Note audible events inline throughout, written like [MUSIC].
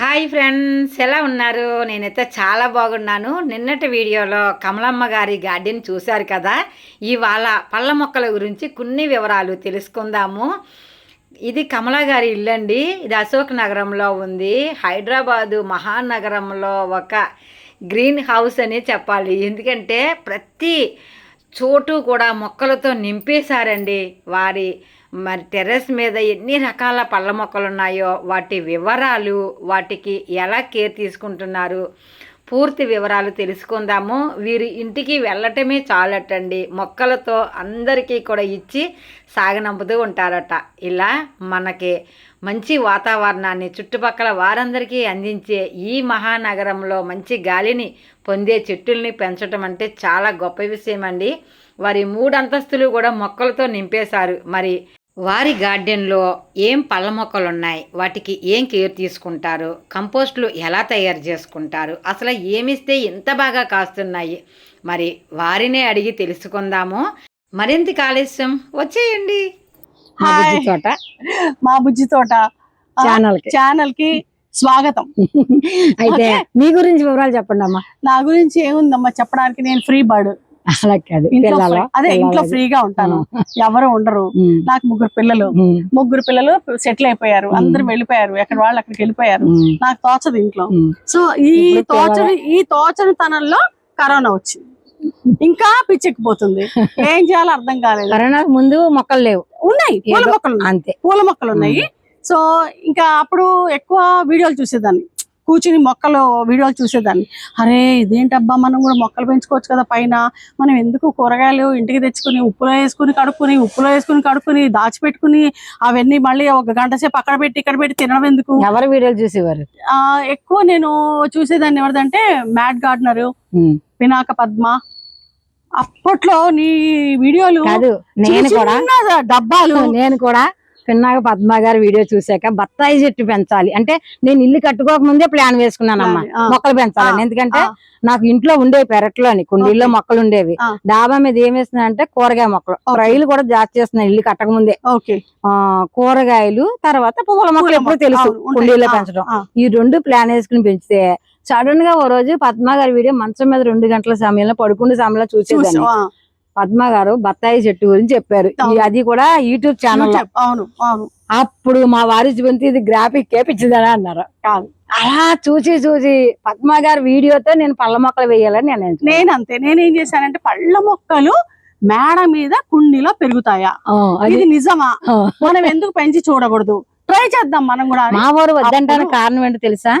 Hi friends ఎలా ఉన్నారు? నేనైతే చాలా బాగున్నాను. నిన్నటి వీడియోలో కమలమ్మ గారి గార్డెన్ చూశారు కదా? ఇవాళ పళ్ళ మొక్కల గురించి కొన్ని వివరాలు తెలుసుకుందాము. ఇది కమల గారి ఇల్లు అండి ఇది అశోక్ నగరంలో ఉంది. హైదరాబాదు మహానగరంలో ఒక గ్రీన్ హౌస్ అని చెప్పాలి. ఎందుకంటే ప్రతి చోటు కూడా మొక్కలతో నింపేశారండి వారి మరి టెర్రస్ మీద ఎన్ని రకాల పళ్ళ మొక్కలు ఉన్నాయో వాటి వివరాలు వాటికి ఎలా కేర్ తీసుకుంటున్నారు పూర్తి వివరాలు తెలుసుకుందాము. వీరి ఇంటికి వెళ్ళటమే చాలటండి. మొక్కలతో అందరికీ కూడా ఇచ్చి సాగనంపుతూ ఉంటారట. ఇలా మనకి మంచి వాతావరణాన్ని చుట్టుపక్కల వారందరికీ అందించే ఈ మహానగరంలో మంచి గాలిని పొందే చెట్టుల్ని పెంచడం అంటే చాలా గొప్ప విషయం అండి వారి మూడు అంతస్తులు కూడా మొక్కలతో నింపేశారు. మరి వారి గార్డెన్లో ఏం పళ్ళ మొక్కలు ఉన్నాయి వాటికి ఏం కేర్ తీసుకుంటారు? కంపోస్ట్లు ఎలా తయారు చేసుకుంటారు? అసలు ఏమిస్తే ఎంత బాగా కాస్తున్నాయి? మరి వారినే అడిగి తెలుసుకుందాము. మరింత కాలుష్యం వచ్చేయండి. మా. బుజ్జి తోట. మా బుజ్జి తోట. ఆ, ఛానల్కి ఛానల్కి స్వాగతం. అయితే. మీ గురించి వివరాలు చెప్పండి అమ్మా నా గురించి ఏముందమ్మా? చెప్పడానికి నేను ఫ్రీ బర్డ్. అలా కాదు. అదే ఇంట్లో. ఫ్రీగా ఉంటాను. ఎవరు ఉండరు. నాకు ముగ్గురు పిల్లలు. ముగ్గురు పిల్లలు సెటిల్ అయిపోయారు. అందరూ వెళ్ళిపోయారు. ఎక్కడ వాళ్ళు అక్కడికి వెళ్ళిపోయారు. నాకు తోచదు ఇంట్లో. సో ఈ తోచని ఈ తోచని తనంలో కరోనా వచ్చింది. ఇంకా పిచ్చెక్కిపోతుంది. ఏం చేయాలో అర్థం కాలేదు. కరోనాకు ముందు మొక్కలు లేవు. ఉన్నాయి. పూల మొక్కలు. అంతే. పూల మొక్కలు ఉన్నాయి. సో ఇంకా అప్పుడు ఎక్కువ వీడియోలు చూసేదాన్ని. కూర్చుని మొక్కలు వీడియోలు చూసేదాన్ని. అరే ఇదేంటబ్బా మనం కూడా మొక్కలు పెంచుకోవచ్చు కదా పైన. మనం ఎందుకు కూరగాయలు ఇంటికి తెచ్చుకుని ఉప్పులో వేసుకుని కడుక్కుని ఉప్పులో వేసుకుని కడుక్కుని దాచిపెట్టుకుని అవన్నీ మళ్ళీ ఒక గంట సేపు అక్కడ పెట్టి ఇక్కడ పెట్టి తినడం ఎందుకు? ఎవరు వీడియోలు చూసేవారు? ఎక్కువ నేను చూసేదాన్ని ఎవరిదంటే మ్యాట్ గార్డనర్ పినాక పద్మ. అప్పట్లో నీ వీడియోలు నేను కూడా డబ్బాలు. నేను కూడా పిన్నాగ పద్మ గారి వీడియో చూసాక బత్తాయి చెట్టు పెంచాలి అంటే నేను ఇల్లు కట్టుకోక ముందే ప్లాన్ వేసుకున్నానమ్మా. మొక్కలు పెంచాలని. ఎందుకంటే. నాకు ఇంట్లో ఉండేవి పెరట్లోని కుండీల్లో. మొక్కలు ఉండేవి. డాబా మీద ఏం వేస్తున్నానంటే కూరగాయ మొక్కలు. రైలు కూడా జాస్తి చేస్తున్నాయి ఇల్లు కట్టక ముందే కూరగాయలు తర్వాత పువ్వుల మొక్కలు ఎప్పుడు తెలుసు అవును, ఉంటాయి. కుండీలో ఆ, పెంచడం. ఈ రెండు ప్లాన్ వేసుకుని పెంచితే సడన్గా ఓ రోజు పద్మ గారి వీడియో మంచం మీద రెండు గంటల సమయంలో పడుకుండే సమయంలో చూసేదాన్ని? పద్మ గారు బత్తాయి చెట్టు గురించి చెప్పారు. అది కూడా యూట్యూబ్ ఛానల్. అవును అవును. అప్పుడు మా వారి చూపించి ఇది గ్రాఫిక్ కేపించిందని అన్నారు. కాదు. అలా చూసి చూసి పద్మ గారి వీడియోతో నేను పళ్ళ మొక్కలు వేయాలని నేను. నేను అంతే. నేను ఏం చేశానంటే పళ్ళ మొక్కలు మేడ మీద కుండీలో పెరుగుతాయా? ఇది నిజమా. మనం ఎందుకు పెంచి చూడకూడదు? ట్రై చేద్దాం మనం కూడా. మా ఊరు వద్దంటానికి కారణం ఏంటో తెలుసా?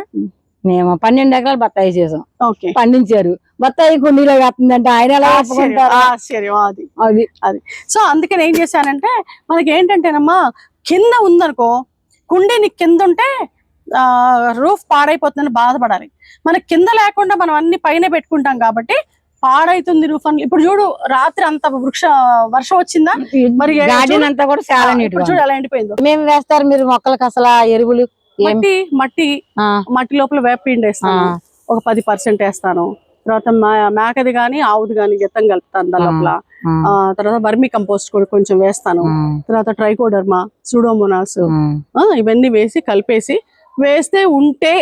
మేము పన్నెండు ఎకరాలు బత్తాయి చేసాం. ఓకే. పండించారు. బత్తాయి కుండీలో వేస్తుందంటే ఆయన ఎలా ఆశ్చర్యం, ఒప్పుకుంటారు? ఆశ్చర్యం అది. అది. సో అందుకని ఏం చేశానంటే మనకి ఏంటంటేనమ్మా కింద ఉందనుకో కుండీని కింద ఉంటే రూఫ్ పాడైపోతుందని బాధపడాలి. మనకి కింద లేకుండా మనం అన్ని పైన పెట్టుకుంటాం కాబట్టి పాడైతుంది రూఫ్ అని. ఇప్పుడు చూడు రాత్రి అంత వృక్ష వర్షం వచ్చిందా? మరి ఏ- గార్డెన్ అంతా కూడా చాలా నీట్ ఇప్పుడు చూడు ఎలా ఎండిపోయిందో. మేము వేస్తారు మీరు మొక్కలకు అసలు ఎరువులు మట్టి మట్టి మట్టి లోపల వేపిండి వేస్తాను. ఒక పది పర్సెంట్ వేస్తాను. తర్వాత మేకది గాని ఆవుది గాని గెత్తం కలుపుతాను దాని లోపల. తర్వాత బర్మీ కంపోస్ట్ కూడా కొంచెం వేస్తాను. తర్వాత ట్రైకోడర్మా సూడోమోనాస్. ఇవన్నీ వేసి కలిపేసి వేస్తే ఉంటే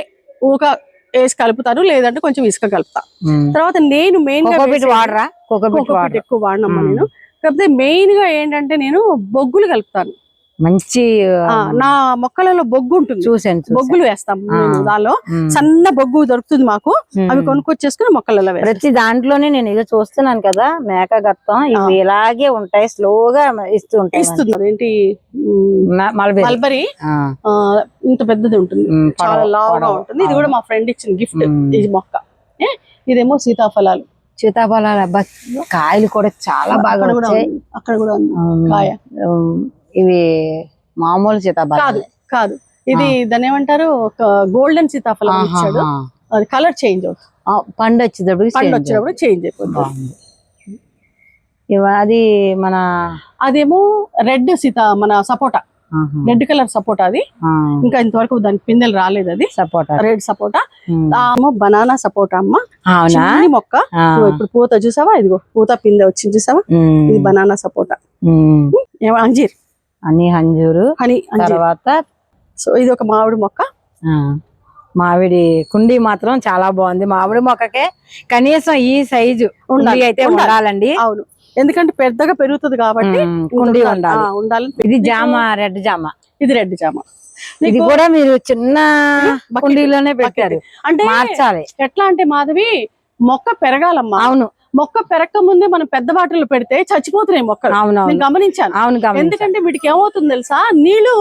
ఊక వేసి కలుపుతారు లేదంటే కొంచెం ఇసుక కలుపుతా. తర్వాత నేను మెయిన్గా వాడరా? ఎక్కువ వాడినమ్మా మ్మ్. నేను. కాకపోతే మెయిన్గా ఏంటంటే నేను బొగ్గులు కలుపుతాను. మంచి నా మొక్కలలో బొగ్గు ఉంటుంది. చూసాను. బొగ్గులు వేస్తాం దానిలో. సన్న బొగ్గు దొరుకుతుంది మాకు. అవి కొనుక్కొచ్చేసుకుని మొక్కలలో ప్రతి దాంట్లోనే నేను ఇక చూస్తున్నాను కదా మేక గత్తం ఇవి ఇలాగే ఉంటాయి స్లోగా ఇస్తూ ఉంటాయి ఇస్తుంది. ఏంటి. మల్బరీ. ఇంత పెద్దది ఉంటుంది. చాలా లావుగా. ఉంటుంది. ఇది కూడా మా ఫ్రెండ్ ఇచ్చిన గిఫ్ట్. ఇది మొక్క. ఇదేమో సీతాఫలాలు. సీతాఫలాలు కాయలు కూడా చాలా బాగా అక్కడ కూడా కాయ. ఇవి మామూలు కాదు సీతాఫలాలు కాదు. ఇది దాన్ని ఏమంటారు? ఒక గోల్డెన్ సీతాఫలం ఇచ్చాడు. అది కలర్ చేంజ్ అవుతుంది. పండు వచ్చేటప్పుడు పండు వచ్చినప్పుడు చేంజ్ అయిపోతుంది. అది మన అదేమో రెడ్ సీత మన సపోటా. రెడ్ కలర్ సపోటా అది. ఇంకా ఇంతవరకు దానికి పిందెలు రాలేదు అది. సపోటా. రెడ్ సపోటా. బనానా సపోటా అమ్మ. చిన్ని మొక్క. ఇప్పుడు పూత చూసావా? ఇదిగో పూత పిందె వచ్చింది చూసావా? ఇది బనానా సపోటా. ఏమో అంజీర్. అన్ని హంజూరు హనీ తర్వాత సో ఇది ఒక మామిడి మొక్క. మామిడి కుండీ మాత్రం చాలా బాగుంది. మామిడి మొక్కకే కనీసం ఈ సైజు కుండీ ఉండాలి, అయితే ఉండాలి. ఉండాలండి. అవును. ఎందుకంటే పెద్దగా పెరుగుతుంది కాబట్టి కుండీ ఉండాలి. ఉండాలి. ఇది జామ రెడ్ జామ. ఇది రెడ్ జామ. ఇది కూడా మీరు చిన్న కుండీలోనే పెట్టారు. అంటే మార్చాలి. ఎట్లా అంటే మాధవి మొక్క పెరగాలమ్మా. అవును. మొక్క పెరగక ముందే మనం పెద్ద బాటిల్ పెడితే చచ్చిపోతున్నాయి మొక్కలు. అవును నేను గమనించాను. అవును. ఎందుకంటే వీటికి ఏమవుతుంది తెలుసా? నీళ్ళు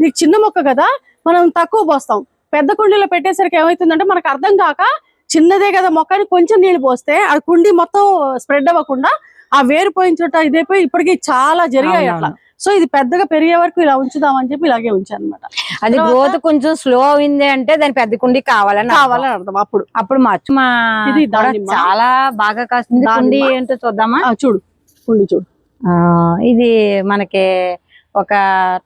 నీకు చిన్న మొక్క కదా మనం తక్కువ పోస్తాం. పెద్ద కుండీలో పెట్టేసరికి ఏమవుతుందంటే మనకు అర్థం కాక చిన్నదే కదా మొక్క అని కొంచెం నీళ్ళు పోస్తే ఆ కుండీ మొత్తం స్ప్రెడ్ అవ్వకుండా ఆ వేరు పోయిన చోట ఇదైపోయి ఇప్పటికి చాలా జరిగాయి అట్లా. సో ఇది పెద్దగా పెరిగే వరకు ఇలా ఉంచుదామని చెప్పి ఇలాగే ఉంచాను అనమాట అది గ్రోత్ కొంచెం స్లో అయింది అంటే దాని పెద్ద కుండీ కావాలని. కావాలని అర్థం అప్పుడు. అప్పుడు మార్చు మా ఇది. చాలా బాగా కాస్తుంది. కుండీ ఏంటో చూద్దామా? చూడు. కుండీ చూడు. ఆ, ఇది మనకి ఒక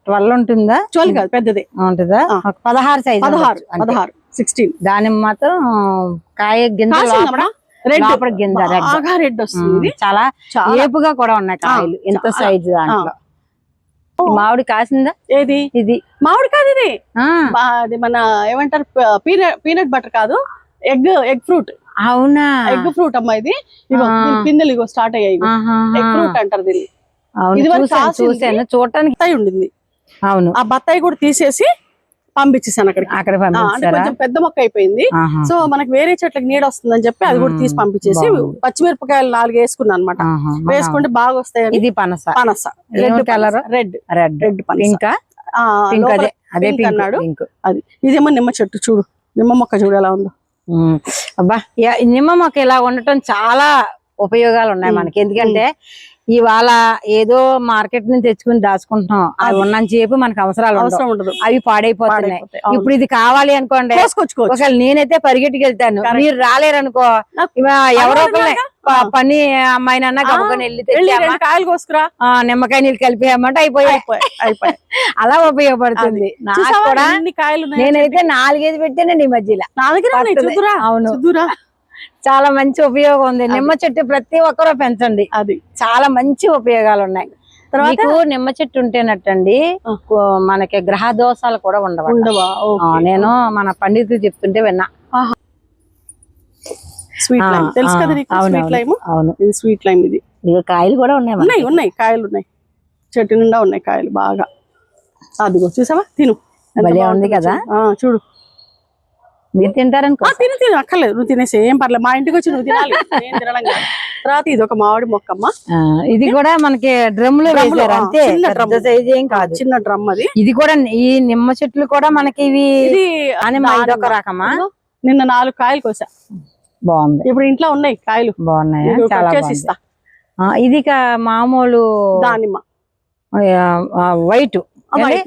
ట్వెల్వ్ ఉంటుందా? చూడాలి కాదు పెద్దదే. ఉంటుందా. ఒక పదహారు సైజు పదహారు పదహారు సిక్స్టీన్ దానిమ్మ మాత్రం కాయ గింజ రెడ్ గింజ రెడ్ వస్తుంది. చాలా ఏపుగా కూడా ఉన్నాయి కాయలు ఎంత. సైజు దాంట్లో. మామిడి కాసిందా? ఏది? ఇది. మామిడి కాదు ఇది. అది మన ఏమంటారు పీనట్ పీనట్ బటర్ కాదు. Egg egg fruit. అవునా? ఎగ్ ఫ్రూట్ అమ్మా ఇది. పిందెలు ఇగో స్టార్ట్ అయ్యాయి. ఎగ్ ఫ్రూట్ అంటారు దీన్ని. చూసాను చూడటానికి ఉండింది. అవును. ఆ బత్తాయి కూడా తీసేసి పంపించేసాను అక్కడ ఆ, అంటే కొంచెం పెద్ద మొక్క అయిపోయింది. సో మనకి వేరే చెట్లకి నీడ వస్తుందని చెప్పి అది కూడా తీసి. పంపించేసి. పచ్చిమిరపకాయలు నాలుగు వేసుకున్నాను అనమాట. వేసుకుంటే బాగా వస్తాయని ఇది పనస. పనస. ఏం కలర్? రెడ్ రెడ్ రెడ్ లోపల అదే. అన్నాడు. ఇదేమో నిమ్మ చెట్టు చూడు. నిమ్మ మొక్క చూడు ఎలా ఉందో. అబ్బా నిమ్మ మొక్క ఇలా ఉండటం చాలా ఉపయోగాలు ఉన్నాయి మనకి. ఎందుకంటే ఇవాళ ఏదో మార్కెట్ నుంచి తెచ్చుకుని దాచుకుంటున్నాం. అది. ఉన్నంత సేపు మనకు అవసరాలు. అవసరం ఉండదు. అవి పాడైపోతున్నాయి. ఇప్పుడు ఇది కావాలి అనుకోండి ఒకవేళ నేనైతే పరిగెట్టుకు వెళ్తాను. మీరు రాలేరనుకో నాకు ఇవ ఎవరో. పని అమ్మాయినన్నా గబుకొని వెళ్ళి కాయలు కోసుకురా. నిమ్మకాయ నీళ్ళు కలిపేయమంటే అయిపోయాయి. [LAUGHS] అలా ఉపయోగపడుతుంది. నాకు కూడా నేనైతే నాలుగైదు పెట్టానండి ఈ మధ్యలో. అవును. చాలా మంచి ఉపయోగం ఉంది. నిమ్మ చెట్టు ప్రతి ఒక్కరూ పెంచండి. అది. చాలా మంచి ఉపయోగాలు ఉన్నాయి తర్వాత నిమ్మ చెట్టు ఉంటేనట్టండి మనకి గ్రహ దోషాలు కూడా ఉండవు? నేను మన పండితులు చెప్తుంటే విన్నా. Sweet lime. తెలుసు కదా నీకు స్వీట్ లైమ్? అవును. ఇది స్వీట్ లైమ్ ఇది. ఇవి కాయలు కూడా ఉన్నాయి. ఉన్నాయి ఉన్నాయి. కాయలు ఉన్నాయి. చెట్టు నిండా ఉన్నాయి కాయలు బాగా. అదిగో చూసావా? తిను. ఉంది కదా? చూడు. మీరు తింటారనుకో. తిను తిను అక్కర్లేదు. నువ్వు తినేసి ఏం పర్లేదు. మా ఇంటికి వచ్చి నువ్వు తినాలి. తర్వాత ఇది ఒక మామిడి మొక్కమ్మ. ఇది కూడా మనకి డ్రమ్లో వేసారు అంతే. సైజ్ ఏం కాదు. చిన్న డ్రమ్ అది. ఇది కూడా ఈ నిమ్మ చెట్లు కూడా మనకి ఇవి ఇదొక దానిమ్మ. రకమా? నిన్న నాలుగు కాయలు కోసా. బాగుంది. ఇప్పుడు ఇంట్లో ఉన్నాయి కాయలు. బాగున్నాయి? చాలా ఇస్తా. ఇది మామూలు దానిమ్మ. వైట్.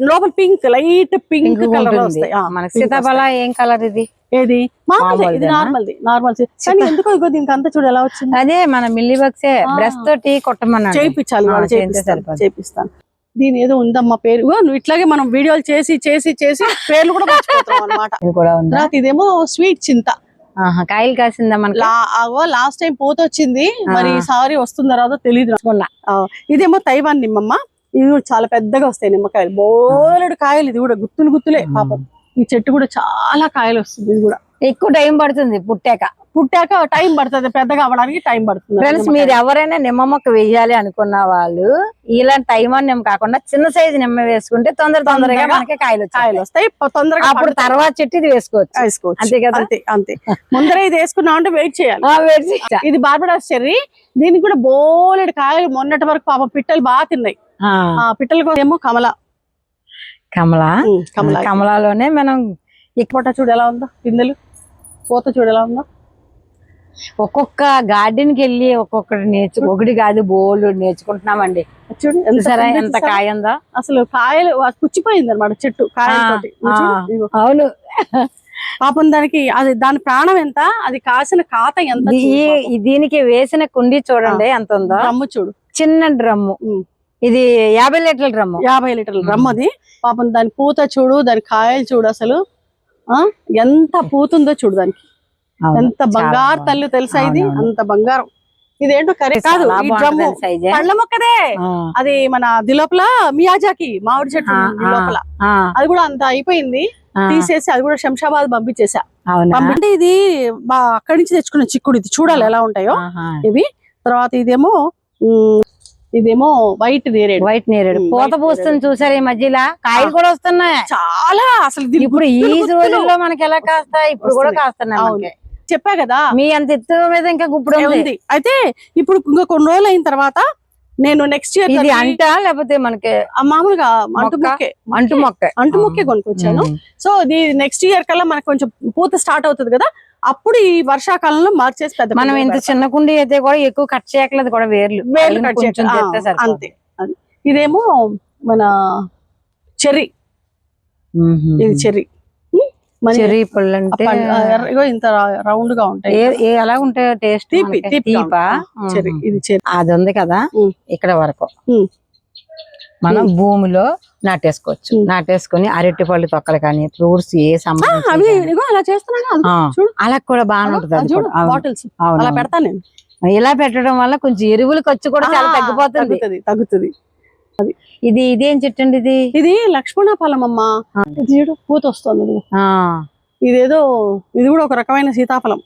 లోపల పింక్ లైట్ పింక్ కలర్ వస్తాయి. మనకి సీతాఫల ఏం కలర్ ఇది. ఏది? మామూలు ఇది? నార్మల్ నార్మల్ కానీ ఎందుకో ఇగో దీనికి అంతా చూడు ఎలా వచ్చింది. అదే మన మిల్లీ బక్సే ఆ. బ్రష్ తోటి కొట్టమన్నాడు. చేయించాలి చేపిస్తాను దీని ఏదో ఉందమ్మా పేరు. నువ్వు ఇట్లాగే మనం వీడియోలు చేసి చేసి చేసి పేర్లు కూడా మర్చిపోతాం అనమాట ఇదేమో స్వీట్ చింత. కాయలు కాసిందా మనకి? అగో లాస్ట్ టైం పోత వచ్చింది మరి. ఈసారి వస్తుందో రాదో తెలియదు. ఇదేమో తైవాన్ నిమ్మమ్మ. ఇది కూడా చాలా పెద్దగా వస్తాయి నిమ్మకాయలు. బోలెడు కాయలు ఇది కూడా గుత్తులు గుత్తులే పాపం. ఈ చెట్టు కూడా చాలా కాయలు వస్తుంది ఇది కూడా. ఎక్కువ టైం పడుతుంది పుట్టాక. పుట్టాక టైం పడుతుంది పెద్దగా అవ్వడానికి టైం పడుతుంది. ఫ్రెండ్స్ మీరు ఎవరైనా నిమ్మ మొక్క వేయాలి అనుకున్న వాళ్ళు ఇలాంటి టైం అని నిమ్మ కాకుండా చిన్న సైజు నిమ్మ వేసుకుంటే తొందర తొందరగా తొందరగా మనకి కాయలు కాయలు వస్తాయి. తొందరగా అప్పుడు. తర్వాత చెట్టు ఇది వేసుకోవచ్చు. వేసుకోవచ్చు. అంతే కదా? అంతే అంతే. ముందర ఇది వేసుకున్నాం అంటే వెయిట్ చేయాలి. ఆ, వేసి- ఇది బార్బడాస్ చెర్రీ దీనికి కూడా బోలెడు కాయలు మొన్నటి వరకు పాప పిట్టలు బాగా తిన్నాయి. పిట్టల కోసం ఏమో కమల. కమలా? కమల. కమలాలోనే మనం పూట చూడు ఎలా ఉందో పిందెలు పూత చూడు ఎలా ఉందో. ఒక్కొక్క గార్డెన్కి వెళ్ళి ఒక్కొక్కటి నేర్చు ఒకటి కాదు బోల్డ్ నేర్చుకుంటున్నామండి. చూడు ఎంత? కాయ ఉందో? అసలు కాయలు పుచ్చిపోయింది అనమాట చెట్టు కాయలతోటి. ఇదిగో. అవును. పాపం దానికి అది దాని ప్రాణం ఎంత? అది కాసిన కాత ఎంత దీనికి వేసిన కుండీ చూడండి ఎంత ఉందో. రమ్ము చూడు. చిన్న డ్రమ్ము. ఇది యాభై లీటర్ల డ్రమ్ము యాభై లీటర్ల రమ్ము అది. పాపం దాని పూత చూడు దాని కాయలు చూడు అసలు. ఆ? ఎంత పూతుందో చూడు దానికి. ఎంత బంగారు. తల్లి తెలుసా ఇది. అంత బంగారం. ఇదేంటో కర్రీ కాదు. పళ్ళ మొక్కదే. అది మన ది లోపల మియాజాకి మామిడి చెట్టు. లోపల అది కూడా అంత అయిపోయింది. తీసేసి అది కూడా శంషాబాద్ పంపించేసా. పంపించి ఇది అక్కడి నుంచి తెచ్చుకున్న చిక్కుడు ఇది. చూడాలి ఎలా ఉంటాయో. ఇవి. తర్వాత ఇదేమో ఇదేమో వైట్ నేరేడు వైట్ నేరేడు పూత పూస్తుంది చూసారు ఈ మధ్యలో? కాయలు కూడా వస్తున్నాయి. చాలా అసలు ఇప్పుడు ఈ. రోజుల్లో మనకి ఎలా కాస్తాయి ఇప్పుడు కూడా. కాస్తున్నాయి. చెప్పా కదా? మీ అంత ఎత్తు మీద ఇంకా గుప్పుడు ఉంది. అయితే ఇప్పుడు ఇంకా కొన్ని రోజులు అయిన తర్వాత నేను నెక్స్ట్ ఇయర్ ఇది అంట లేకపోతే మనకి మామూలుగా అంటు మొక్క? అంటు మొక్క. అంటు మొక్కే కొనుక్కొచ్చాను. ఉమ్. సో ఇది నెక్స్ట్ ఇయర్ కల్లా మనకు కొంచెం పూత స్టార్ట్ అవుతుంది కదా? అప్పుడు ఈ వర్షాకాలంలో మార్చేసి పెద్ద మనం పెడతాం. చిన్న కుండి అయితే కూడా ఎక్కువ కట్ చేయట్లేదు కూడా వేర్లు వేర్లు కట్ సరిపోతుంది. అంతే. ఇదేమో మన చెర్రీ. ఇది చెర్రీ చెర్రీ పళ్ళు అంటే ఇంత రౌండ్గా ఉంటాయి ఎలా ఉంటాయి టేస్ట్ తీపి తీపి. ఇది అది ఉంది కదా. ఇక్కడ వరకు. మనం భూమిలో నాటేసుకోవచ్చు. ఉమ్. నాటేసుకొని అరటి పళ్ళు తొక్కలు కానీ ఫ్రూట్స్ ఏ సంబంధించి అలా కూడా బాగానే ఉంటుంది అలా నేను. ఇలా పెట్టడం వల్ల కొంచెం ఎరువుల ఖర్చు కూడా చాలా తగ్గిపోతుంది. తగ్గుతుంది ఇది ఇదేం చెట్టు అండి ఇది? ఇది లక్ష్మణ ఫలం అమ్మ చూడు పూత వస్తుంది ఇదేదో ఇది కూడా ఒక రకమైన సీతాఫలం.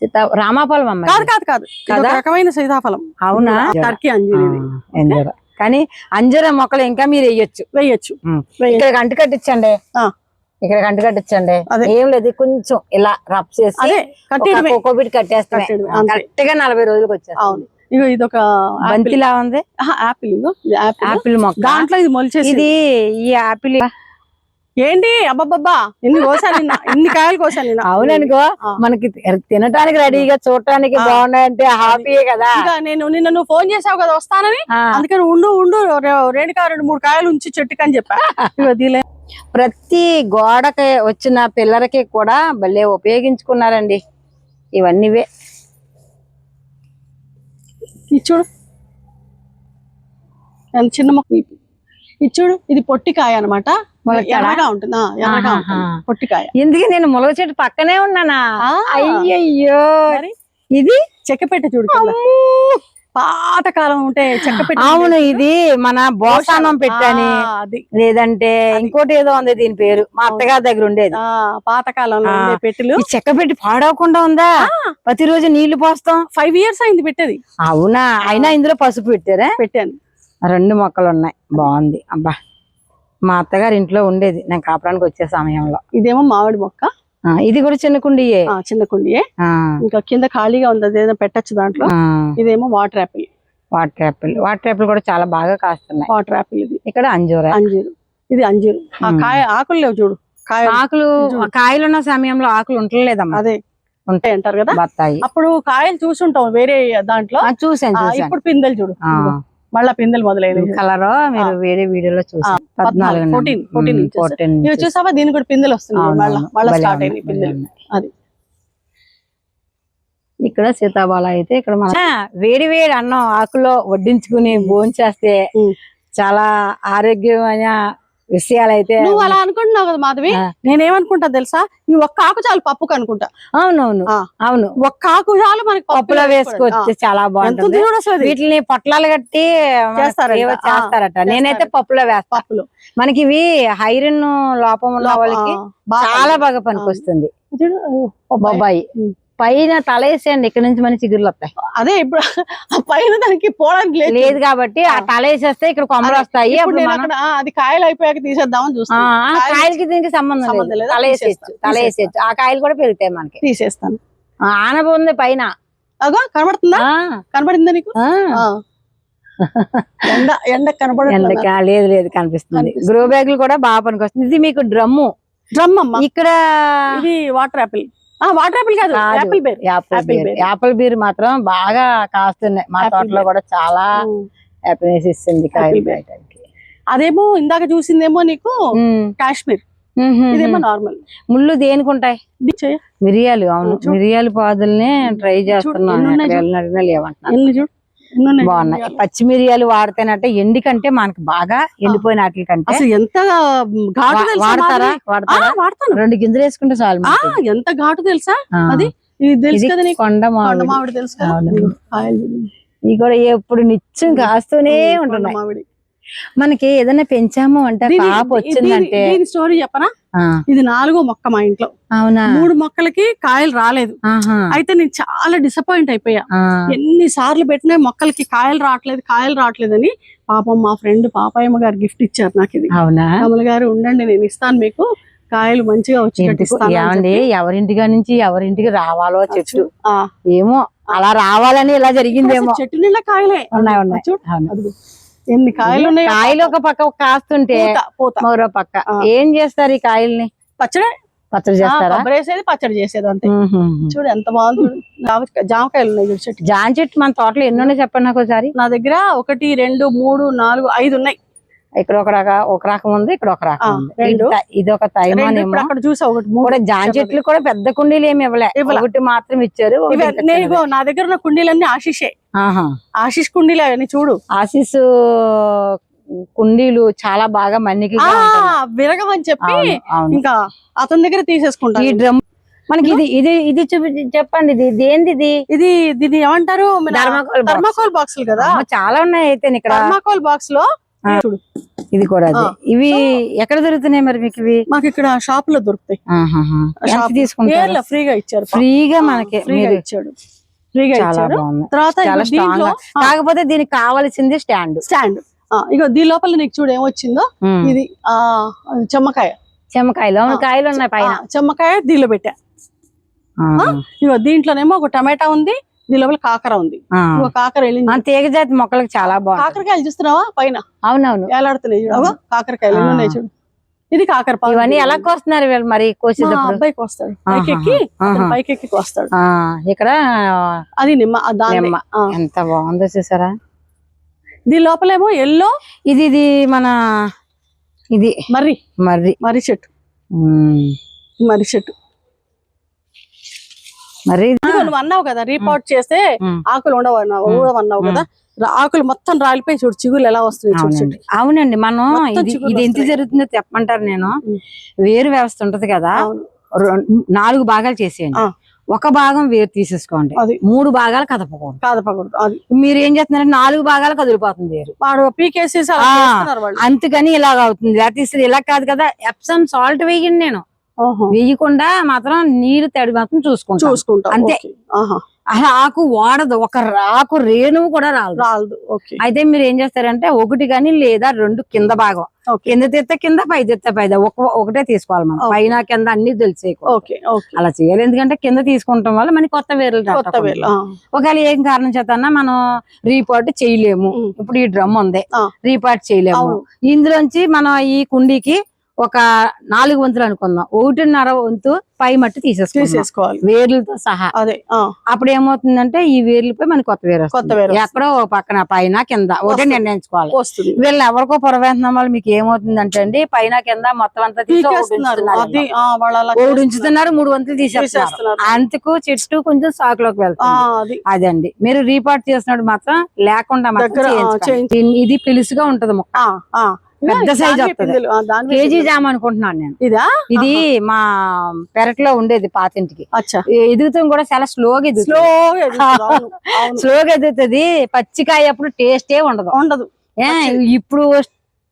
సీత రామాఫలం అమ్మ కాదు. కాదు కాదు? రకమైన సీతాఫలం. అవునా? టర్కీ అంజూర కానీ అంజూర మొక్కలు ఇంకా మీరు వేయొచ్చు. వేయచ్చు. ఇక్కడ గంట కట్టించండి. ఇక్కడ గంట కట్టించండి. ఏం లేదు కొంచెం ఇలా రబ్ చేసి కోకోబిట్ కట్టేయడమే, అంతే. కరెక్ట్గా నలభై రోజులకు వచ్చేస్తాం ఇగో ఇది ఒక బంతిలా ఉంది. యాపిల్ ఆపిల్ మొక్క. దాంట్లో ఇది మొలిచేసి ఇది ఈ ఆపిల్ ఏంటి? అబ్బబ్బబ్బా ఇన్ని కోసాను నిన్న ఇన్ని కాయలు కోసాను నిన్న అవుననుకో. మనకి తినటానికి రెడీగా చూడటానికి. బాగున్నాయంటే హ్యాపీయే కదా. ఇంకా నేను నిన్న నువ్వు ఫోన్ చేసావు కదా వస్తానని. అందుకని ఉండు ఉండు రె- రేణుకా రెండు మూడు కాయలు ఉంచి చెట్టుకి అని చెప్పా. ప్రతి గోడకి వచ్చిన పిల్లలకి కూడా భలే ఉపయోగించుకున్నారండి. ఇవన్నీవే చూడు. చిన్న మొక్క. ఇది. ఇది చూడు ఇది పొట్టికాయ అనమాట? ఎర్రగా ఉంటుంది. ఎర్రగా పొట్టికాయ. ఎందుకు నేను ములగ చెట్టు పక్కనే ఉన్నానా? అయ్యయ్యో? ఇది? చెక్క పెట్టె చూడు కింద. పాత కాలం ఉంటే చెక్క పెట్టె అవును ఇది మన బోసానం పెట్టని. లేదంటే ఇంకోటి ఏదో ఉంది దీని పేరు. మా అత్తగారి దగ్గర ఉండేది. ఆ పాత కాలంలో ఆ. ఉండే పెట్టెలు. ఈ చెక్క పెట్టి పాడవకుండా ఉందా? ప్రతిరోజు నీళ్ళు పోస్తాం. ఫైవ్ ఇయర్స్ అయింది పెట్టేది. అవునా? అయినా ఇందులో పసుపు పెట్టారా? పెట్టాను. రెండు మొక్కలు ఉన్నాయి బాగుంది. అబ్బా. మా అత్తగారి ఇంట్లో ఉండేది. నేను కాపురానికి వచ్చే సమయంలో. ఇదేమో మామిడి మొక్క? ఇది కూడా చిన్న కుండియే. చిన్న కుండియే. ఇంకా కింద ఖాళీగా ఉంది. అదేదో పెట్టచ్చు దాంట్లో. ఇదేమో water apple. Water apple. Water apple కూడా చాలా బాగా కాస్తున్నాయి. వాటర్ యాపిల్ ఇది. ఇక్కడ అంజూర. అంజీరు. ఇది అంజీరు. ఆ. కాయ ఆకులు లేవు చూడు. కాయ ఆకులు కాయలు ఉన్న సమయంలో ఆకులు ఉండలేదమ్మా అదే. ఉంటాయి. అంటారు కదా? బత్తాయి. అప్పుడు కాయలు చూసుంటాం వేరే దాంట్లో. చూసాను ఇప్పుడు పిందెలు చూడు. మళ్ళా పిందెలు మొదలైనవి కలర్ మీరు వేరే వీడియోలో చూసాను పద్నాలుగు నెంబర్. 14, 14 ఉమ్, inches. 14 ఇవి inches. చూసావా దీనికి కూడా పిందెలు వస్తున్నాయి మళ్ళా. మళ్ళా స్టార్ట్ అయినాయి పిందెలు. అది ఇక్కడ సీతాబాల అయితే ఇక్కడ మన వేడి వేడి అన్నం ఆకులో వడ్డించుకుని భోంచేస్తే. చాలా ఆరోగ్యమైన విషయాలు అయితే నువ్వు అలా అనుకుంటున్నావు కదా మాధవి. నేనేమనుకుంటా తెలుసా? ఈ ఒక్క ఆకు చాలు పప్పుకు అనుకుంటా. అవునవును. అవును. ఒక్క ఆకు చాలు మనకి పప్పులో వేసుకోవచ్చు చాలా బాగుంటుంది. వీటిని పొట్లాలు కట్టి చేస్తారంట. నేనైతే. పప్పులో వేస్తా. పప్పులు. మనకి ఇవి ఐరన్ లోపం ఉన్న వాళ్ళకి చాలా బాగా పనికొస్తుంది. చూడు, బొబ్బాయి. పైన తల వేసేయండి ఇక్కడ నుంచి మన చిగుర్లు వస్తాయి. అదే ఇప్పుడు ఆ పైన దానికి పోవడానికి లేదు. లేదు కాబట్టి ఆ తల వేసేస్తే ఇక్కడ కొమ్మలు వస్తాయి. అది కాయలు అయిపోయాక తీసేద్దామని చూస్తాను కాయలు కాయలకి దీనికి సంబంధం లేదు? తల వేసేయచ్చు తల. వేసేయచ్చు. ఆ కాయలు కూడా పెరుగుతాయి మనకి. తీసేస్తాను. ఆ, ఆనప ఉంది పైన. అగో కనబడుతుందా? కనబడిందా నీకు. ఎండ ఎండ ఆ, లేదు లేదు కనిపిస్తుంది. గ్రో బ్యాగులు కూడా బాగా పనికొస్తుంది. ఇది మీకు డ్రమ్ము. డ్రమ్ అమ్మ ఇక్కడ ఇది వాటర్ యాపిల్. వాటర్ యాపిల్ కాదు. యాపిల్ బేర్ యాపిల్ బీర్ బేర్. యాపిల్ బీర్ మాత్రం బాగా కాస్తున్నాయి మా తోటలో. కూడా చాలా హ్యాపీనెస్ ఇస్తుంది కాయలు. అదేమో ఇందాక చూసిందేమో నీకు. కాశ్మీర్ ఇదేమో. నార్మల్ ముళ్ళు దేనికి ఉంటాయి. మిరియాలు అవును. మిరియాలు పాదుల్ని ట్రై చేస్తున్నాను లేవంటున్నాను చూడు బాగున్నాయి. పచ్చి మిరియాలు వాడితేనంటే ఎండి కంటే మనకి బాగా ఎండిపోయిన వాటి కంటే. ఎంత వాడతారా? వాడతారా? వాడతాను. రెండు గింజలు వేసుకుంటే చాలు. ఎంత ఘాటు తెలుసా. అది? కొండ మామిడి తెలుసు. ఇవి కూడా ఎప్పుడు నిత్యం కాస్తూనే ఉంటున్నాయి. మామిడి మనకి ఏదైనా పెంచాము అంటే దీని- వచ్చిందంటే స్టోరీ చెప్పనా? ఇది నాలుగో మొక్క మా ఇంట్లో. అవునా? మూడు మొక్కలకి కాయలు రాలేదు. అయితే నేను చాలా డిసప్పాయింట్ అయిపోయా. ఎన్ని సార్లు పెట్టినా మొక్కలకి కాయలు రావట్లేదు కాయలు రావట్లేదు అని పాపం మా ఫ్రెండ్ పాపాయమ్మ గారు గిఫ్ట్ ఇచ్చారు నాకు ఇది. అవునా? కమల గారు ఉండండి నేను ఇస్తాను మీకు. కాయలు మంచిగా చెప్పి. ఎవరింటిగా నుంచి ఎవరింటికి రావాలో చెట్టు. ఏమో అలా రావాలని ఇలా జరిగిందేమో. చెట్టు నిండా కాయలే. ఉన్నాయి ఉన్నాయి. ఎన్ని కాయలు ఉన్నాయి? కాయలు ఒక పక్క ఒక కాస్తుంటే మరో పక్క. ఏం చేస్తారు ఈ కాయల్ని? పచ్చడి? పచ్చడి చేస్తారా? వేసేది పచ్చడి చేసేది అంతే. చూడు ఎంత బాగుంది జామకాయలు ఉన్నాయి చూడు చెట్టు. జాన్ చెట్టు మన తోటలో ఎన్ని ఉన్నాయి చెప్పండి నాకు ఒకసారి? నా దగ్గర ఒకటి రెండు మూడు నాలుగు ఐదు ఉన్నాయి. ఇక్కడ ఒక రక ఒక రకం ఉంది ఇక్కడ ఒక రకం ఉంది. ఇది ఇది ఒక తైమానేమో ఇప్పుడు అక్కడ చూసా ఒకటి కూడా జాన్ చెట్లు కూడా పెద్ద కుండీలు ఏమి ఇవ్వలే. ఒకటి మాత్రం ఇచ్చారు నా దగ్గర ఉన్న కుండీలన్నీ ఆశీషే. ఆశీష్ కుండీలే అవన్నీ చూడు. ఆశీస్ కుండీలు చాలా బాగా మన్నికి విరగమని చెప్పి ఇంకా అతని దగ్గర ఈ తీసేసుకుంటాను డ్రమ్ మనకి ఇది ఇది ఇది చూపి చెప్పండి ఇది దేంది ఇది? ఇది దీన్ని ఏమంటారు? Thermocol box. బాక్సులు కదా? చాలా ఉన్నాయి అయితే ఇక్కడ. థర్మాకోల్ బాక్స్లో ఇది కూడా. ఇవి ఎక్కడ దొరుకుతున్నాయి మరి మీకు ఇవి? మాకు ఇక్కడ షాప్లో దొరుకుతాయి. తీసుకుంటారు? ఫ్రీగా ఇచ్చారు. ఫ్రీగా మనకి ఇచ్చాడు. ఫ్రీగా ఇచ్చారు. తర్వాత కాకపోతే దీనికి కావాల్సింది స్టాండ్. స్టాండ్. ఇగో దీని లోపల నీకు చూడు ఏమొచ్చిందో? ఇది ఆ చెమ్మకాయ. చెమ్మకాయలు. కాయలు ఉన్నాయి పైన. చెమ్మకాయ దీనిలో పెట్టా. ఇగో దీంట్లోనేమో ఒక టమాటా ఉంది దీని లోపల కాకర ఉంది. కాకర వెళ్ళింది. ఆ తీగ జాతి మొక్కలకు చాలా బాగుంది కాకరకాయలు చూస్తున్నావా? పైన. అవునవును. అగో కాకరకాయలు. ఉన్నాయి చూడు. ఇది కాకర. ఇవన్నీ ఎలా కోస్తున్నారు వీళ్ళు మరి మా కోసేటప్పుడు అబ్బాయికి వస్తాడు పైకి ఎక్కి ఆహా. అతను పైకి ఎక్కి వస్తాడు ఆ, ఇక్కడ అది నిమ్మ నిమ్మ. ఎంత బాగుందో చూసారా? దీని లోపలేమో ఎల్లో ఇది ఇది మన ఇది మర్రి. మర్రి. మర్రి చెట్టు. మర్రి చెట్టు. ఇదిగో నువ్వు అన్నావు కదా రీపాట్ చేస్తే. ఆకులు ఉండవు అన్నావు కదా ఆకులు మొత్తం రాలిపోయి చూడు చిగులు ఎలా వస్తుంది చూడు అవునండి. మనం ఇది ఎంత. జరుగుతుందో చెప్పమంటారు నేను. వేరు వ్యవస్థ ఉంటది కదా నాలుగు భాగాలు చేసేయండి. ఒక భాగం వేరు తీసేసుకోండి. అది. మూడు భాగాలు కదపకూడదు. కాదపకూడదు అది. మీరు ఏం చేస్తున్నారంటే నాలుగు భాగాలు కదిలిపోతుంది వేరు. వాళ్ళు. అందుకని ఇలాగ అవుతుంది. లేకపోతే ఇలా కాదు కదా ఎప్సమ్ సాల్ట్ వేయండి నేను. వేయకుండా మాత్రం నీరు తడి మాత్రం చూసుకుంటాను చూసుకుంటాం. అంతే. అసలు ఆకు వాడదు. ఒక ఆకు రేణువు కూడా రాదు ఓకే. అయితే మీరు ఏం చేస్తారంటే ఒకటి కానీ లేదా రెండు కింద భాగం. కింద తెత్తే కింద పై తెత్తే పై ఒక ఒకటే తీసుకోవాలి మనం. పైన కింద అన్ని తెలిసేయకూడదు అలా చేయాలి. ఎందుకంటే కింద తీసుకుంటాం వల్ల మనకి కొత్త వేర్లు. ఒకవేళ ఏం కారణం చేతన్నా మనం రీపాట్ చేయలేము. ఇప్పుడు ఈ డ్రమ్ ఉంది. ఆ. రీపాట్ చేయలేము. ఇందులోంచి మనం ఈ కుండీకి ఒక నాలుగు వంతులు అనుకుందాం. ఒకటిన్నర వంతు పై మట్టి తీసేసుకోవాలి. వేర్లతో సహా. అదే అప్పుడు ఏమవుతుందంటే ఈ వేర్లపై మనకి కొత్త వేరు కొత్త. వేరు. ఎక్కడో పక్కన పైన కింద ఒకటే. నిర్ణయించుకోవాలి. వీళ్ళు ఎవరికో పొరవేస్తున్నాం వాళ్ళు మీకు ఏమవుతుందంటే అండి పైన కింద మొత్తం అంతా. ఉంచుతున్నారు మూడు వంతులు తీసేస్తున్నారు. అందుకు చెట్టు కొంచెం సాకులోకి వెళ్తుంది. అది. అదండి. మీరు రీపాట్ చేసినప్పుడు మాత్రం లేకుండా ఇది పిలుసుగా ఉంటది మొక్క. పెద్ద దానివే కేజీ. జామ అనుకుంటున్నాను నేను. ఇదా? ఇది మా పెరట్లో ఉండేది పాతింటికి. ఎదుగుతాం కూడా చాలా స్లోగా ఎదుగుతుంది స్లోగా ఎదుగుతుంది. పచ్చికాయ అప్పుడు టేస్టే ఉండదు. ఉండదు. ఏ, ఇప్పుడు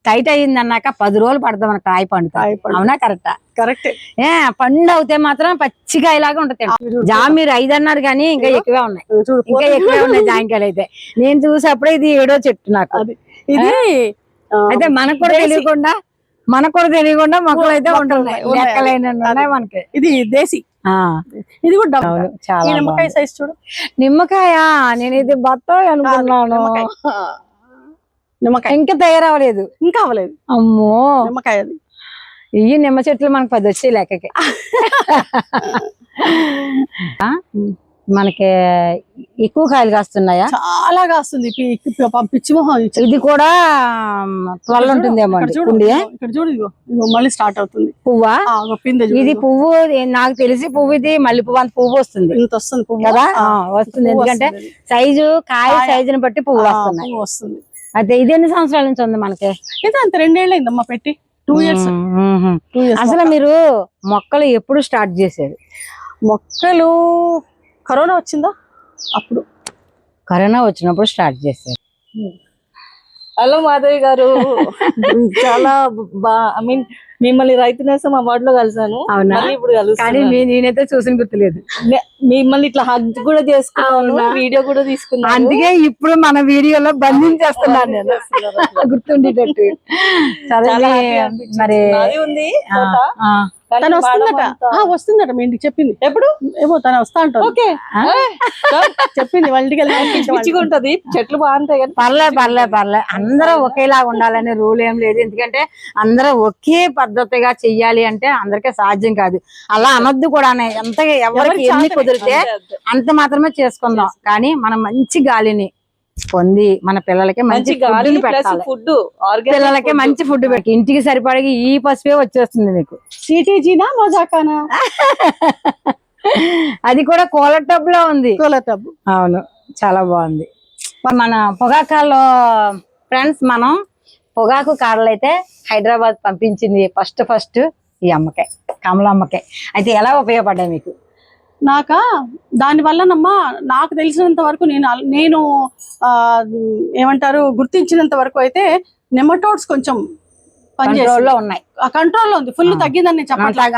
టైట్ అయ్యింది అన్నాక పది రోజులు పడతాం మన కాయ పండుతా. పండు. అవునా కరెక్టా కరెక్ట్ ఏ. పండు అవుతే మాత్రం పచ్చికాయలాగా ఉంటుంది జామ మీరు ఐదు అన్నారు కానీ ఇంకా ఎక్కువే ఉన్నాయి. ఇంకా ఎక్కువే ఉన్నాయి జాంకాయలు అయితే నేను చూసేప్పుడే ఇది ఏడో చెట్టు నాకు. ఇది? అయితే మనకు కూడా. తెలియకుండా మనకు కూడా తెలియకుండా మొక్కలు అయితే ఉంటున్నాయి. ఉన్నాయి. మనకి. ఇది దేశీ. ఇది కూడా చాలా నిమ్మకాయ. సైజ్ చూడు. నిమ్మకాయ నేను ఇది బత్తాయి అనుకున్నాను. నిమ్మకాయ. ఇంకా తయారవ్వలేదు. ఇంకా అవ్వలేదు. అమ్మో. నిమ్మకాయ అది. ఈ నిమ్మ చెట్లు మనకు పది వచ్చాయి లెక్కకి? [LAUGHS] మనకి ఎక్కువ కాయలు కాస్తున్నాయా? చాలా కాస్తుంది. పిచ్చి మొహం. ఇది కూడా ట్వెల్వ్ ఉంటుందేమో అండి. చూడు ఇక్కడ మళ్ళీ స్టార్ట్ అవుతుంది. పువ్వా? ఇది. పువ్వు నాకు తెలిసి పువ్వు ఇది మల్లె పువ్వు అంత పువ్వు వస్తుంది. ఇంత వస్తుంది పువ్వు. కదా? వస్తుంది. ఎందుకంటే. సైజు కాయ. సైజుని బట్టి పువ్వు వస్తున్నాయి. వస్తుంది. అయితే ఇది ఎన్ని సంవత్సరాల నుంచి ఉంది మనకి? ఇది అంత రెండేళ్ళు అయిందమ్మా పెట్టి. టూ ఇయర్స్ అసలు మీరు మొక్కలు ఎప్పుడు స్టార్ట్ చేసేది? మొక్కలు కరోనా వచ్చిందా? అప్పుడు. కరోనా వచ్చినప్పుడు స్టార్ట్ చేసేది హలో మాధవి గారు. చాలా బా ఐ మీన్ మిమ్మల్ని రైతు నేసం అవార్డు లో కలిసాను ఇప్పుడు కానీ నేనైతే చూసిన గుర్తులేదు. మిమ్మల్ని ఇట్లా హగ్ కూడా చేసుకున్నాను? వీడియో కూడా తీసుకున్నాను. అందుకే ఇప్పుడు మన వీడియోలో బంధించేస్తున్నాను నేను. గుర్తుండేటట్టు. మరి ఉంది తను వస్తుందట. వస్తుందట మీ ఇంటికి చెప్పింది. ఎప్పుడు? ఏమో తను వస్తా? చెప్పింది వాళ్ళ ఇంటికి [LAUGHS] పిచ్చి పిచ్చిగా ఉంటది చెట్లు బాగుంటాయి కానీ పర్లే పర్లే పర్లే. అందరూ ఒకేలా ఉండాలనే రూల్ ఏం లేదు. ఎందుకంటే అందరూ ఒకే పద్ధతిగా చెయ్యాలి అంటే అందరికీ సాధ్యం కాదు. అలా అనొద్దు కూడా ఎంత ఎవరికి ఎన్ని కుదిరితే. అంత మాత్రమే చేసుకుందాం. కానీ మనం మంచి గాలిని పొంది మన పిల్లలకి మంచి ఫుడ్ పిల్లలకి మంచి ఫుడ్ పెట్టి. ఇంటికి సరిపడగా ఈ పసుపే వచ్చేస్తుంది మీకు. సిటీజీనా మజాకానా? [LAUGHS] అది కూడా కూలర్ టబ్లో ఉంది. కోల టబ్బు అవును చాలా బాగుంది. మన పొగాకాల్లో ఫ్రెండ్స్ మనం పొగాకు కాడలు అయితే హైదరాబాద్ పంపించింది ఫస్ట్ ఫస్ట్ ఈ అమ్మకాయ కమలమ్మకాయ. అయితే ఎలా ఉపయోగపడ్డాయి మీకు? నాక? దాని వల్లనమ్మా నాకు తెలిసినంత వరకు నేను నేను ఆ ఏమంటారు గుర్తించినంత వరకు అయితే నెమటోడ్స్ కొంచెం కంట్రోల్ పనిచేస్తుంది లో ఉన్నాయి కంట్రోల్లో ఉంది. ఫుల్. తగ్గిందని నేను చెప్పట్లేదు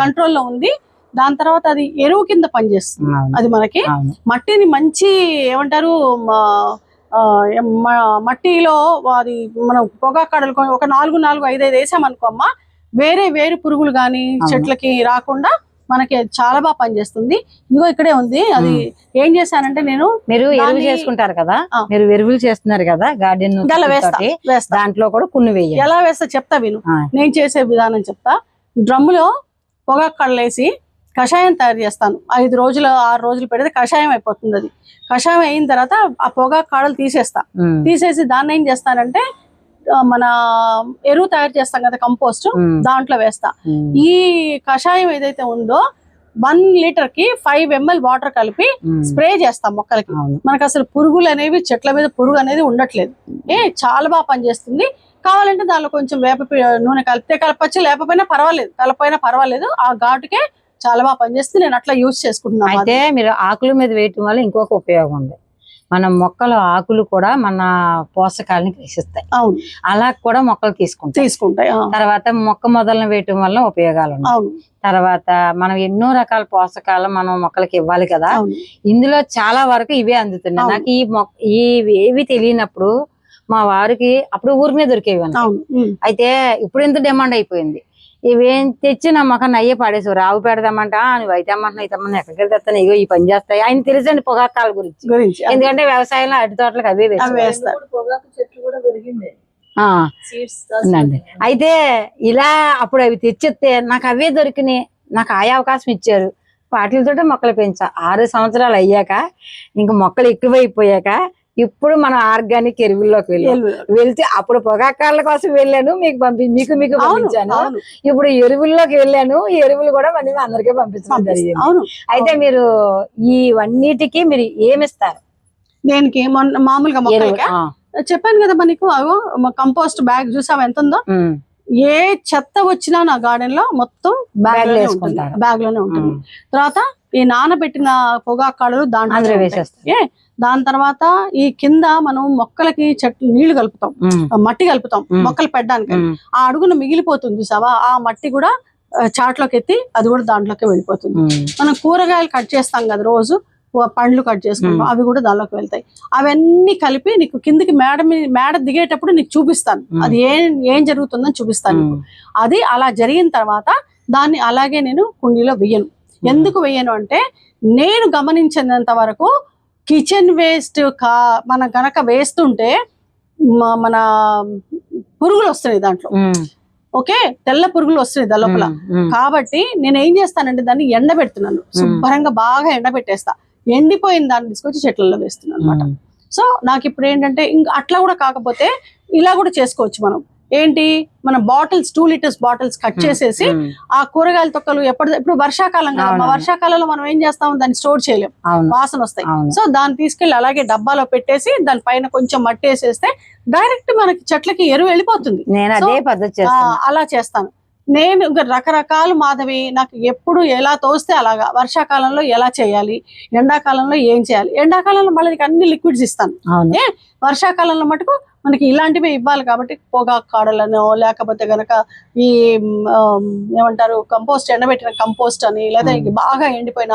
కంట్రోల్లో ఉంది. దాని తర్వాత అది ఎరువు కింద పనిచేస్తుంది. అది మనకి మట్టిని మంచి ఏమంటారు మట్టిలో అది మనం పొగాకడలు ఒక నాలుగు నాలుగు ఐదు ఐదు వేసామనుకో అమ్మ వేరే వేరు పురుగులు కానీ. చెట్లకి రాకుండా మనకి చాలా బాగా పనిచేస్తుంది. ఇదిగో ఇక్కడే ఉంది. అది ఏం చేశానంటే నేను మీరు ఎరువు దాన్ని- చేసుకుంటారు కదా. మీరు ఎరువులు చేస్తున్నారు కదా గార్డెన్ గల వేస్తా వేస్తా. దాంట్లో కూడా కొన్ని వేయాలి ఎలా వేస్తా చెప్తా విను. నేను చేసే విధానం చెప్తా. డ్రమ్ములో పొగాకు కళ్ళేసి కషాయం తయారు చేస్తాను. ఐదు రోజులు ఆరు రోజులు పెడితే కషాయం అయిపోతుంది అది. కషాయం అయిన తర్వాత ఆ పొగాకు కాడలు తీసేస్తా. తీసేసి దాన్ని ఏం చేస్తానంటే మన ఎరువు తయారు చేస్తాం కదా కంపోస్ట్ దాంట్లో వేస్తా. ఈ కషాయం ఏదైతే ఉందో వన్ లీటర్కి ఫైవ్ ఎంఎల్ వాటర్ కలిపి స్ప్రే చేస్తాం మొక్కలకి. మనకు అసలు పురుగులు అనేవి చెట్ల మీద పురుగు అనేది ఉండట్లేదు. ఏ చాలా బాగా పనిచేస్తుంది. కావాలంటే దానిలో కొంచెం వేప నూనె కలిపితే కలపచ్చు లేకపోయినా పర్వాలేదు. కలపైనా పర్వాలేదు. ఆ ఘాటుకే చాలా బాగా పనిచేస్తుంది. నేను అట్లా యూజ్ చేసుకుంటున్నాను. అయితే మీరు ఆకుల మీద వేయటం వల్ల ఇంకొక ఉపయోగం ఉంది. మన మొక్కల ఆకులు కూడా మన పోషకాలని గ్రహిస్తాయి. అవును. అలా కూడా మొక్కలు తీసుకుంటాయి. తీసుకుంటాయి తర్వాత మొక్క మొదలను వేయటం వల్ల ఉపయోగాలు ఉన్నాయి తర్వాత మనం ఎన్నో రకాల పోషకాలు మనం మొక్కలకి ఇవ్వాలి కదా ఇందులో చాలా వరకు ఇవే అందుతున్నాయి. నాకు ఈ మొక్క ఏవి తెలియనప్పుడు మా వారికి అప్పుడు ఊరి మీద దొరికేవి. అయితే ఇప్పుడు ఎంత డిమాండ్ అయిపోయింది. ఇవేం తెచ్చి నా మొక్క నయ్యే పాడేసారు ఆవు పెడదామంట "ఆ, నువ్వు అయితే అమ్మంటున్నా అయితే అమ్మన్నా ఎక్కడికి తెస్తాను ఇగో ఈ పని చేస్తాయి. ఆయన తెలుసండి పొగాకాల గురించి. ఎందుకంటే వ్యవసాయంలో అరటి తోటలకు అవే వేస్తారు. పొగాకు చెట్లు కూడా పెరిగింది అయితే ఇలా అప్పుడు అవి తెచ్చిస్తే నాకు అవే దొరికినాయి. నాకు ఆయా అవకాశం ఇచ్చారు. వాటితోటే మొక్కలు పెంచా. ఆరు సంవత్సరాలు అయ్యాక ఇంక మొక్కలు ఎక్కువైపోయాక ఇప్పుడు మనం ఆర్గానిక్ ఎరువుల్లోకి వెళ్ళాం. ఎల్లు. వెళ్తే అప్పుడు పొగాకాళ్ళ కోసం వెళ్ళాను మీకు పంపి మీకు మీకు పంపించాను. ఇప్పుడు ఎరువుల్లోకి వెళ్ళాను ఈ ఎరువులు కూడా మళ్ళీ అందరికీ పంపించడం పంపిస్తా. జరిగింది. అయితే మీరు ఇవన్నిటికీ మీరు ఏమిస్తారు? దేనికి? మామూలుగా చెప్పాను కదా మనకు కంపోస్ట్ బ్యాగ్ చూసావా ఎంత ఉందో ఏ చెత్త వచ్చినా నా గార్డెన్లో మొత్తం బ్యాగ్ బ్యాగ్లోనే ఉంటుంది. తర్వాత ఈ నానబెట్టిన పొగాకాడలు దాంట్లో. ఏ, దాని తర్వాత ఈ కింద మనం మొక్కలకి చెట్లు నీళ్ళు కలుపుతాం. మట్టి కలుపుతాం. మొక్కలు పెట్టడానికి ఆ అడుగున మిగిలిపోతుంది చూసావా? ఆ మట్టి కూడా చాట్లోకి ఎత్తి అది కూడా దాంట్లోకి వెళ్ళిపోతుంది. మనం కూరగాయలు కట్ చేస్తాం కదా రోజు పండ్లు కట్ చేసుకుంటాం. అవి కూడా దానిలోకి వెళ్తాయి. అవన్నీ కలిపి నీకు కిందికి మేడ మీద మేడ దిగేటప్పుడు నీకు చూపిస్తాను. అది ఏం ఏం జరుగుతుందని చూపిస్తాను. అది అలా జరిగిన తర్వాత దాన్ని అలాగే నేను కుండీలో వెయ్యను ఎందుకు వెయ్యను అంటే నేను గమనించినంత వరకు కిచెన్ వేస్ట్ కా మన గనక వేస్తుంటే మన పురుగులు వస్తున్నాయి దాంట్లో. ఓకే? తెల్ల పురుగులు వస్తున్నాయి దాని లోపల. కాబట్టి నేను ఏం చేస్తానంటే దాన్ని ఎండబెడుతున్నాను శుభ్రంగా బాగా ఎండబెట్టేస్తా ఎండిపోయిన దాన్ని తీసుకొచ్చి చెట్లలో వేస్తున్నాను అనమాట. సో నాకు ఇప్పుడు ఏంటంటే ఇంకా అట్లా కూడా కాకపోతే ఇలా కూడా చేసుకోవచ్చు మనం. ఏంటి? మన bottles two litres bottles cut చేసేసి ఆ కూరగాయల తొక్కలు ఎప్పుడు ఇప్పుడు వర్షాకాలం కదా. వర్షాకాలంలో మనం ఏం చేస్తాం? దాన్ని స్టోర్ చేయలేం. వాసన వస్తాయి. సో దాన్ని తీసుకెళ్ళి అలాగే డబ్బాలో పెట్టేసి దాని పైన కొంచెం మట్టి వేసేస్తే డైరెక్ట్ మనకి చెట్లకి ఎరువు వెళ్ళిపోతుంది. నేను అదే పద్ధతి అలా చేస్తాను. నేను ఇంకా రకరకాల మాధవి నాకు ఎప్పుడు ఎలా తోస్తే అలాగా వర్షాకాలంలో ఎలా చేయాలి ఎండాకాలంలో ఏం చేయాలి? ఎండాకాలంలో మళ్ళీ అన్ని లిక్విడ్స్ ఇస్తాను. వర్షాకాలంలో మటుకు మనకి ఇలాంటివి ఇవ్వాలి కాబట్టి పొగాకు కాడలను లేకపోతే గనక ఈ ఏమంటారు కంపోస్ట్ ఎండబెట్టిన కంపోస్ట్ అని లేదా. బాగా ఎండిపోయిన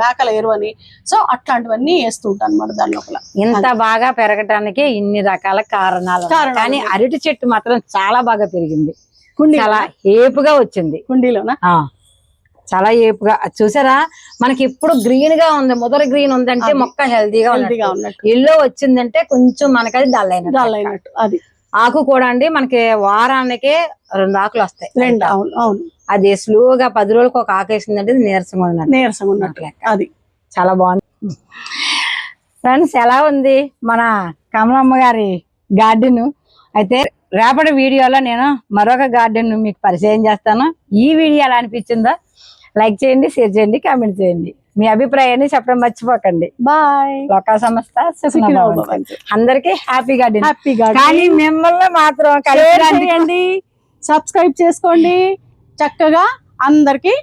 మేకల ఎరువు అని సో అట్లాంటివన్నీ వేస్తూ ఉంటాను అనమాట దాని లోపల. ఇంత బాగా పెరగటానికి ఇన్ని రకాల కారణాలు కానీ. అరటి చెట్టు మాత్రం చాలా బాగా పెరిగింది. కుండీ చాలా ఏపుగా వచ్చింది. కుండీలోనా? చాలా ఏపుగా. చూసారా? మనకి ఇప్పుడు గ్రీన్గా ఉంది. మొదలు గ్రీన్ ఉందంటే. మొక్క హెల్దీగా హెల్తీగా ఉంది ఉన్నట్టు. ఎల్లో వచ్చిందంటే కొంచెం మనకది డల్ అయినట్టు. డల్ అయినట్టు. అది. ఆకు కూడా అండి మనకి వారానికి రెండు ఆకులు వస్తాయి. రెండు అవును అవును. అది స్లోగా పది రోజులకు ఒక ఆకు వేసిందంటే నీరసంగా ఉన్నట్టు. నీరసంగా ఉన్నట్టు. లెక్క. అది. చాలా బాగుంది. ఫ్రెండ్స్ ఎలా ఉంది మన కమలమ్మ గారి గార్డెన్? అయితే రేపటి వీడియోలో నేను మరొక గార్డెన్ మీకు పరిచయం చేస్తాను. ఈ వీడియో ఎలా అనిపించిందో లైక్ చేయండి షేర్ చేయండి కామెంట్ చేయండి. మీ అభిప్రాయాన్ని చెప్పడం మర్చిపోకండి. బాయ్. లోకా సంస్థ. అందరికీ హ్యాపీ గార్డెన్ హ్యాపీగా కానీ మిమ్మల్ని మాత్రం చేయండి సబ్స్క్రైబ్ చేసుకోండి. చక్కగా అందరికి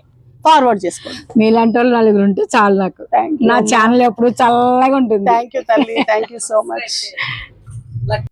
ఫార్వర్డ్ చేసుకోండి. మీలాంటి వాళ్ళు నలుగురు ఉంటే చాలు నాకు. నా ఛానల్ ఎప్పుడు చల్లగా ఉంటుంది. థ్యాంక్ యూ తల్లి. Thank you so much